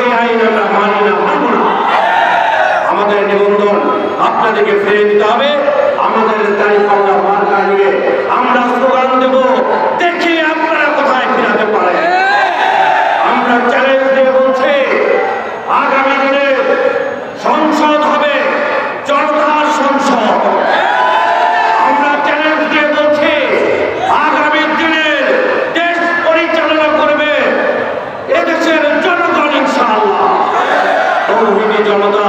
সেই আইন আমরা মানি না মানব না আমাদের নিবন্ধন আপনাদেরকে ফিরে দিতে হবে। আমাদের দাঁড়িয়ে পাল্লা মার্কা নিয়ে আমরা স্লোগান দেব দেখি আপনারা কোথায় ফিরাতে পারেন আমরা চ্যালেঞ্জ দিয়ে বলছি আগামী দিনে সংসদ হবে জনতার সংসদ আমরা চ্যালেঞ্জ দিয়ে বলছি আগামী দিনে দেশ পরিচালনা করবে এদেশের জনগণ ইনশাআল্লাহ তৌহিদি জনতা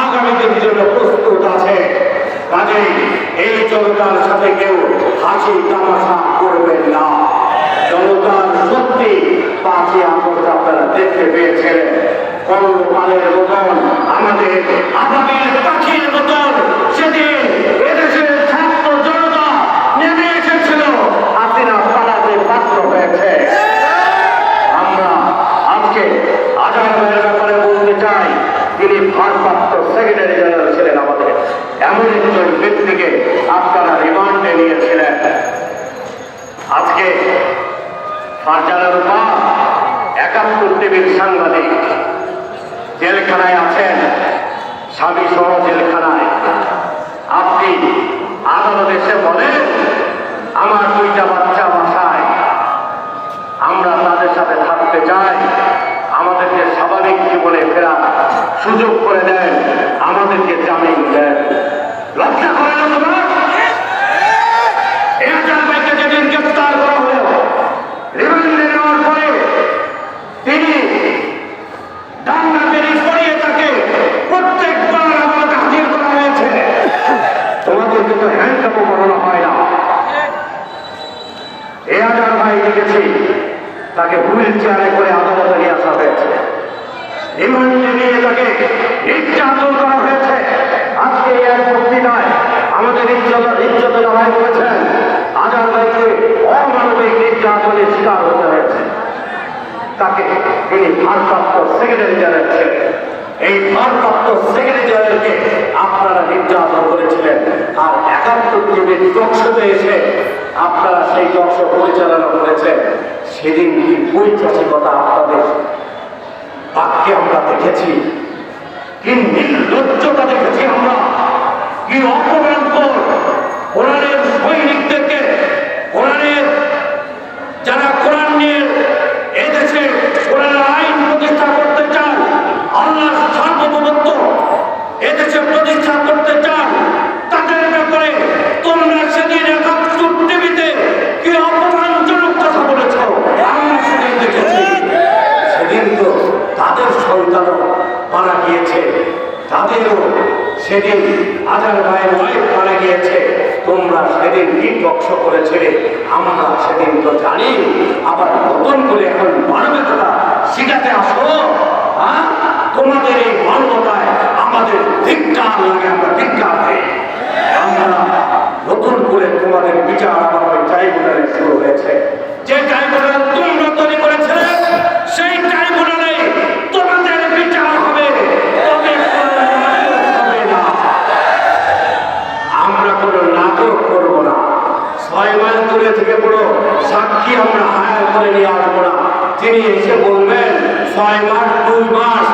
আগামী জন্য প্রস্তুত আছে? কাজেই এই জনতার সাথে কেউ হাসি তামাশা করবেন না। জনতার সত্যি পাঁচই আগস্ট আপনারা দেখতে পেয়েছিলেন কর্মকালের মতন আমাদের আগামীর পাখির মতন সেদিন এদেশের ছাত্র জনতা নেমে এসেছিল হাসিনা পালাতে পাত্র হয়েছে আমরা আজকে আজাদ ভাইয়ের ব্যাপারে বলতে চাই তিনি ভারপ্রাপ্ত সেক্রেটারি জেনারেল ছিলেন আমাদের এমন একজন ব্যক্তিকে আপনারা রিমান্ডে নিয়েছিলেন। আজকে ফারজানের পা একাত্তর টিভির সাংবাদিক জেলখানায় আছেন, স্বামী সহ জেলখানায়। আপনি আদালতে এসে বলেন, আমার দুইটা বাচ্চা বাসায়, আমরা তাদের সাথে থাকতে চাই। আমাদেরকে স্বাভাবিক জীবনে ফেরা সুযোগ করে দেন, আমাদেরকে জামিন দেন। তাকে হুইল চেয়ারে করে আদালতে নিয়ে আসা হয়েছে। রিমান্ডে নিয়ে তাকে নির্যাতন করা হয়েছে। আজকে এক বক্তৃতায় আমাদের ইজ্জত ইজ্জত ভাই বলেছেন আজাদ ভাইকে অমানবিক নির্যাতনের শিকার হতে হয়েছে। তাকে তিনি ভারপ্রাপ্ত সেক্রেটারি জেনারেল ছিলেন এই ভারপ্রাপ্ত সেক্রেটারি জেনারেলকে আপনারা নির্যাতন করেছিলেন। আর একাত্তর টিভির টকশোতে এসে আপনারা সেই টকশো পরিচালনা করেছেন সেদিন কি বৈচাসিকতা আপনাদের বাক্যে আমরা দেখেছি, কি নির্লজ্জতা দেখেছি আমরা। কি অপমানকর কোরআনের সৈনিকদেরকে, কোরআনের যারা কোরআন নিয়ে এদেশে কোরআনের আইন প্রতিষ্ঠা করতে চান আল্লাহর সার্বভৌমত্ব এদেশে প্রতিষ্ঠা করতে চান তাদের ব্যাপারে তোমরা সেদিন একাত্তর টিভিতে কি অপমানজনক কথা বলেছ? আমরা সেদিন দেখেছি। সেদিন তো তাদের সন্তানও মারা গিয়েছে। তাদেরও সেদিন আজার ভাইয়ের ওয়াইফ মারা গিয়েছে। তোমরা সেদিন বক্স করেছিলে, আমরা সেদিন তো জানি। আবার নতুন করে এখন মানবিকতা শিখাতে আসো। হ্যাঁ তোমাদের এই মানবতায় আমাদের ধিক্কার লাগে, আমরা ধিক্কার দেই। আমরা নতুন করে তোমাদের বিচার হায়াত করে থেকে পড়ো সাক্ষী আমরা হায়াত করে নিয়ে আসব না। তিনি এসে বলবেন, ছয় মাস দুই মাস